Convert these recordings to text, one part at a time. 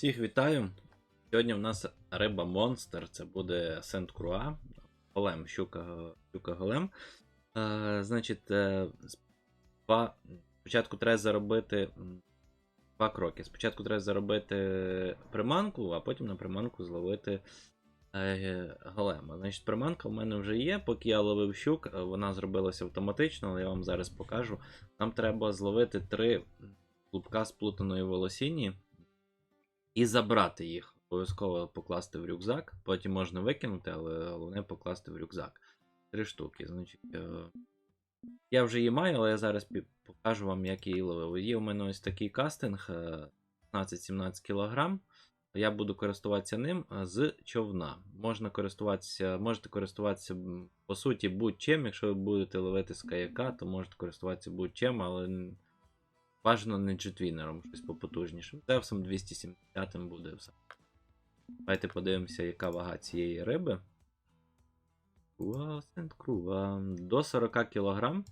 Всіх вітаю. Сьогодні в нас риба монстр, це буде Сент Круа, голем, щука, щука голем. Е, значить, е, два, спочатку треба заробити два кроки. Спочатку треба заробити приманку, а потім на приманку зловити е, голема. Значить, приманка в мене вже є. Поки я ловив щук, е, вона зробилася автоматично, але я вам зараз покажу. Нам треба зловити три клубка сплутаної волосіні і забрати їх. Обов'язково покласти в рюкзак. Потім можна викинути, але головне покласти в рюкзак. Три штуки. Значить, е, я вже її маю, але я зараз покажу вам, як її ловив. Є у мене ось такий кастинг е, 15-17 кг. Я буду користуватися ним е, з човна. Можна користуватися, можете користуватися по суті будь-чим. Якщо ви будете ловити з каяка, то можете користуватися будь-чим, але бажано не джетвінером, щось попотужнішим. Зевсом 270 буде все. Давайте подивимося, яка вага цієї риби. Круа, До 40 кг.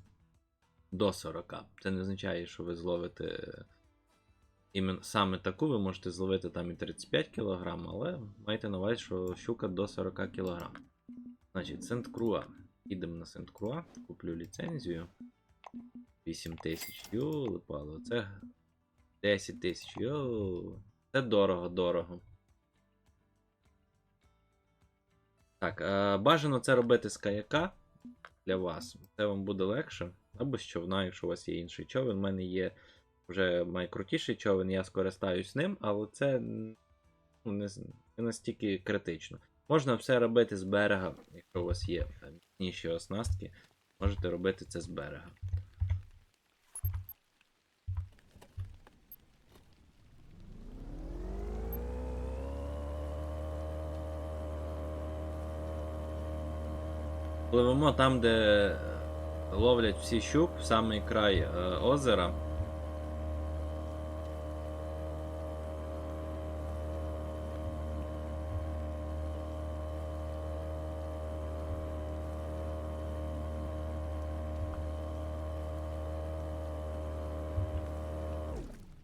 До 40. Це не означає, що ви зловите імен, саме таку, ви можете зловити там і 35 кг, але майте на увазі, що щука до 40 кг. Значить, Сент Круа. Їдемо на Сент Круа, куплю ліцензію. 8 тисяч. Йоли пало. Це 10 тисяч. Йоу. Це дорого, дорого. Так, е, бажано це робити з каяка для вас. Це вам буде легше. Або з човна, якщо у вас є інший човен. У мене є вже найкрутіший човен, я скористаюсь ним, але це ну, не, настільки критично. Можна все робити з берега, якщо у вас є міцніші оснастки, можете робити це з берега. Пливемо там, де е, ловлять всі щук, в самий край е, озера.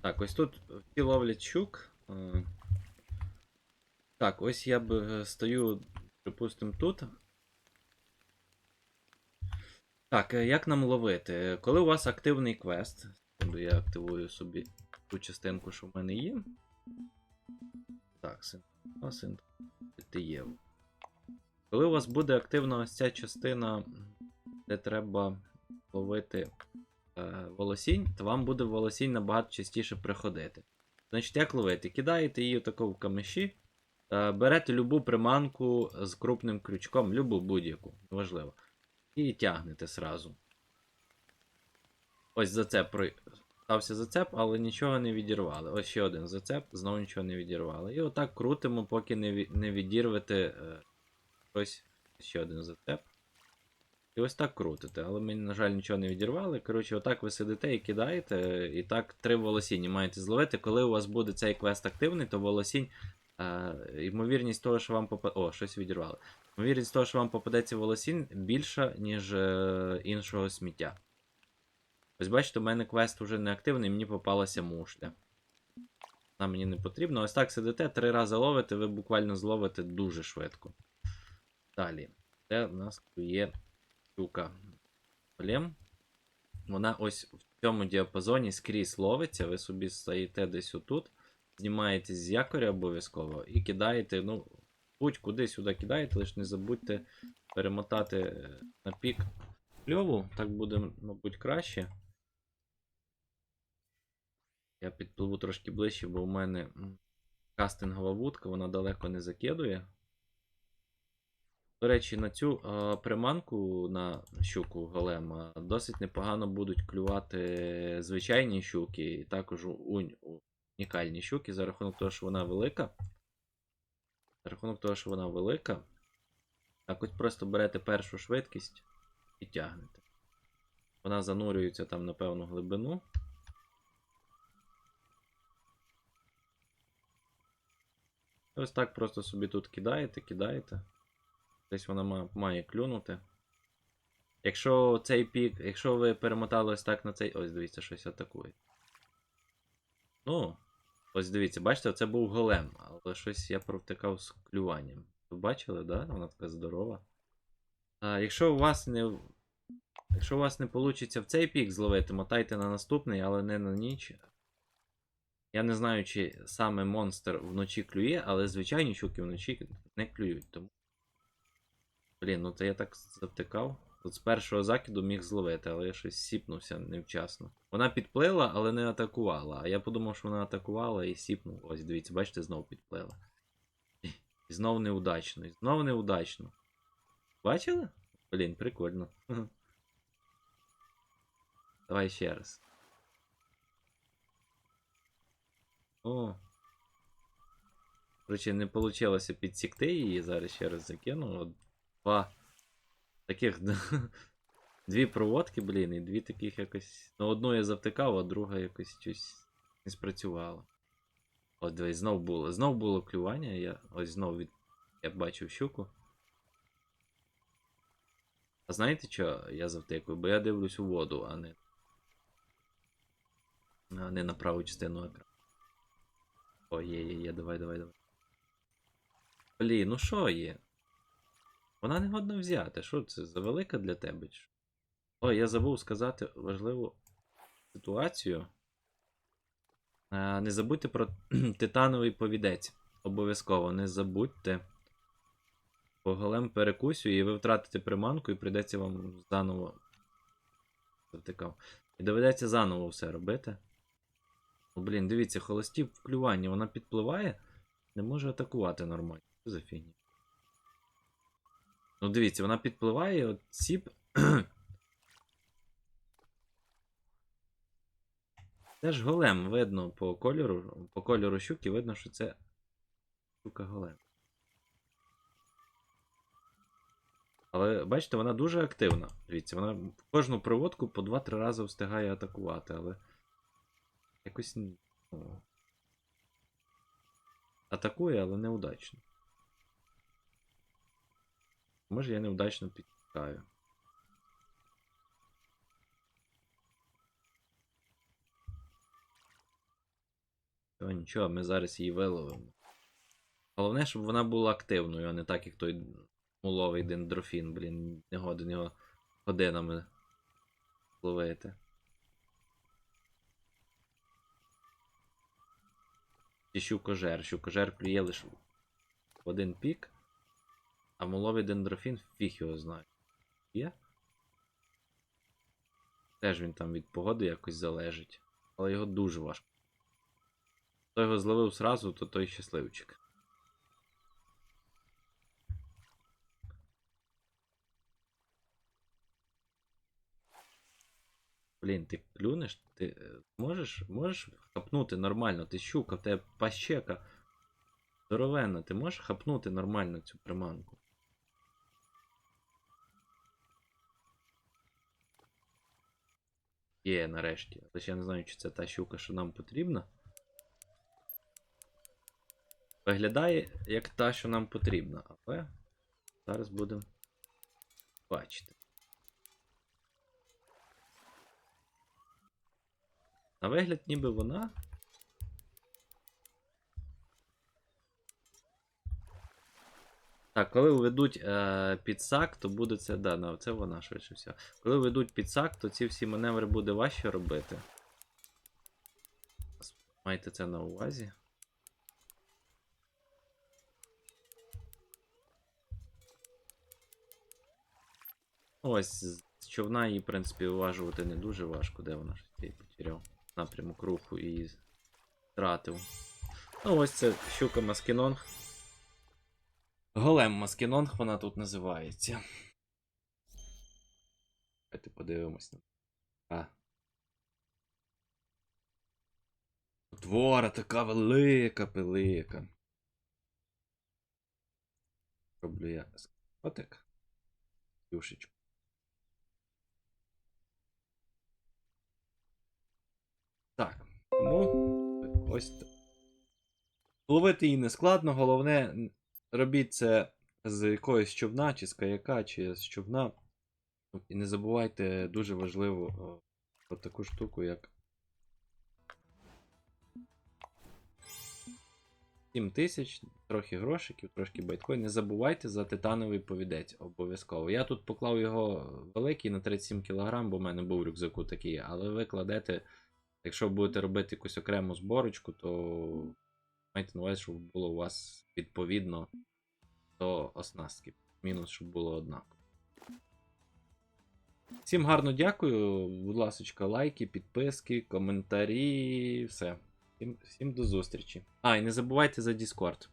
Так, ось тут всі ловлять щук. Е, Так, ось я б стою, припустимо, тут. Так, е, як нам ловити? Коли у вас активний квест, секунду, я активую собі ту частинку, що в мене є. Так, син. А, син. Ти є. Коли у вас буде активна ось ця частина, де треба ловити е, волосінь, то вам буде волосінь набагато частіше приходити. Значить, як ловити? Кидаєте її тако в камеші, е, берете любу приманку з крупним крючком, любу будь-яку, неважливо. І тягнете сразу. Ось зацеп про- стався зацеп, але нічого не відірвали. Ось ще один зацеп, знову нічого не відірвали. І отак крутимо, поки не, ві- не відірвете е, ось ще один зацеп. І ось так крутите, але ми, на жаль, нічого не відірвали. Коротше, отак ви сидите і кидаєте, і так три волосіння маєте зловити. Коли у вас буде цей квест активний, то волосінь. Е, ймовірність того, що вам попаде. О, щось відірвало. Ймовірність того, що вам попадеться волосін, більша, ніж е, іншого сміття. Ось бачите, у мене квест вже не активний, мені попалася мушля. Вона мені не потрібна. Ось так сидите, три рази ловите, ви буквально зловите дуже швидко. Далі. Це у нас є штука. Голем. Вона ось в цьому діапазоні скрізь ловиться. Ви собі стоїте десь отут, знімаєте з якоря обов'язково і кидаєте, ну, будь-куди сюди кидаєте, лише не забудьте перемотати е, на пік кльову, так буде, мабуть, краще. Я підпливу трошки ближче, бо у мене кастингова вудка, вона далеко не закидує. До речі, на цю е, приманку на щуку голема досить непогано будуть клювати звичайні щуки, і також унікальні щуки за рахунок того, що вона велика. Рахунок того, що вона велика. Так ось просто берете першу швидкість і тягнете. Вона занурюється там на певну глибину. Ось так просто собі тут кидаєте, кидаєте. Десь вона ма- має клюнути. Якщо цей пік, якщо ви перемотали ось так на цей. Ось дивіться, щось атакує. Ну. Ось дивіться, бачите, це був голем, але щось я провтикав з клюванням. Ви бачили, да? Вона така здорова. А, якщо у вас не. Якщо у вас не вийде в цей пік зловити, мотайте на наступний, але не на ніч. Я не знаю, чи саме монстр вночі клює, але звичайні щуки вночі не клюють. Тому. Блін, ну то я так завтикав. Тут з першого закиду міг зловити, але я щось сіпнувся невчасно. Вона підплила, але не атакувала. А я подумав, що вона атакувала і сіпнув. Ось дивіться, бачите, знов підплила. І знов неудачно, і знов неудачно. Бачили? Блін, прикольно. Давай ще раз. О. Короче, не вийшло підсікти її, зараз ще раз закину. От Два таких дві проводки, блін, і дві таких якось. Ну, одну я завтикав, а друга якось щось не спрацювала. От дивись, знов було. Знов було клювання, я ось знов від. Я бачив щуку. А знаєте що я завтикую? Бо я дивлюсь у воду, а не. А не на праву частину екрану. О, є, є, є, давай, давай, давай. Блін, ну що є? Вона не годна взяти. Що це за велика для тебе? Ой, я забув сказати важливу ситуацію. Е, Не забудьте про титановий повідець. Обов'язково не забудьте. Бо голем перекусю, і ви втратите приманку, і прийдеться вам заново. Завтикав. І доведеться заново все робити. О, блін, дивіться, холості в клюванні, вона підпливає, не може атакувати нормально. Що за фігня? Ну, дивіться, вона підпливає, от сіп. Це ж голем, видно по кольору. По кольору щуки видно, що це щука голем. Але бачите, вона дуже активна. Дивіться, вона кожну проводку по 2-3 рази встигає атакувати, але. Якось. Ну, атакує, але неудачно. Може я неудачно підтікаю. То нічого, ми зараз її виловимо. Головне, щоб вона була активною, а не так, як той муловий дендрофін, блін, не годен його годинами ловити. Чи щукожер. Щукожер клює лише в один пік. А муловий дендрофін фіг його знає. Є? Теж він там від погоди якось залежить. Але його дуже важко. Хто його зловив сразу, то той щасливчик. Блін, ти клюнеш? Ти е, можеш можеш хапнути нормально? Ти щука, в тебе пащека здоровенна, ти можеш хапнути нормально цю приманку? Є, нарешті. Лише я не знаю, чи це та щука, що нам потрібна. Виглядає як та, що нам потрібна, але зараз будемо бачити. На вигляд, ніби вона. Так, коли введуть е, підсак, то буде це. Да, да, це вона швидше все. Коли введуть підсак, то ці всі маневри буде важче робити. Майте це на увазі. Ось, з човна її, в принципі, уважувати не дуже важко, де вона я її потеряв. Напрямок руху і втратив. Ну, ось це щука Маскінонг. Голем Маскінонг вона тут називається. Давайте подивимось. А. Твора така велика велика. Роблю я скотик. Юшечку. Так, тому ось. т- Ловити її не складно, головне, робіть це з якоїсь човна, чи з каяка, чи з човна. І не забувайте дуже важливо про таку штуку, як 7 тисяч, трохи грошиків, трошки байткоін. Не забувайте за титановий повідець обов'язково. Я тут поклав його великий на 37 кг, бо в мене був рюкзаку такий, але ви кладете, якщо будете робити якусь окрему зборочку, то майте на увазі, щоб було у вас відповідно до оснастки. Мінус, щоб було однаково. Всім гарно дякую. Будь ласка, лайки, підписки, коментарі, все. Всім, всім до зустрічі. А, і не забувайте за Discord.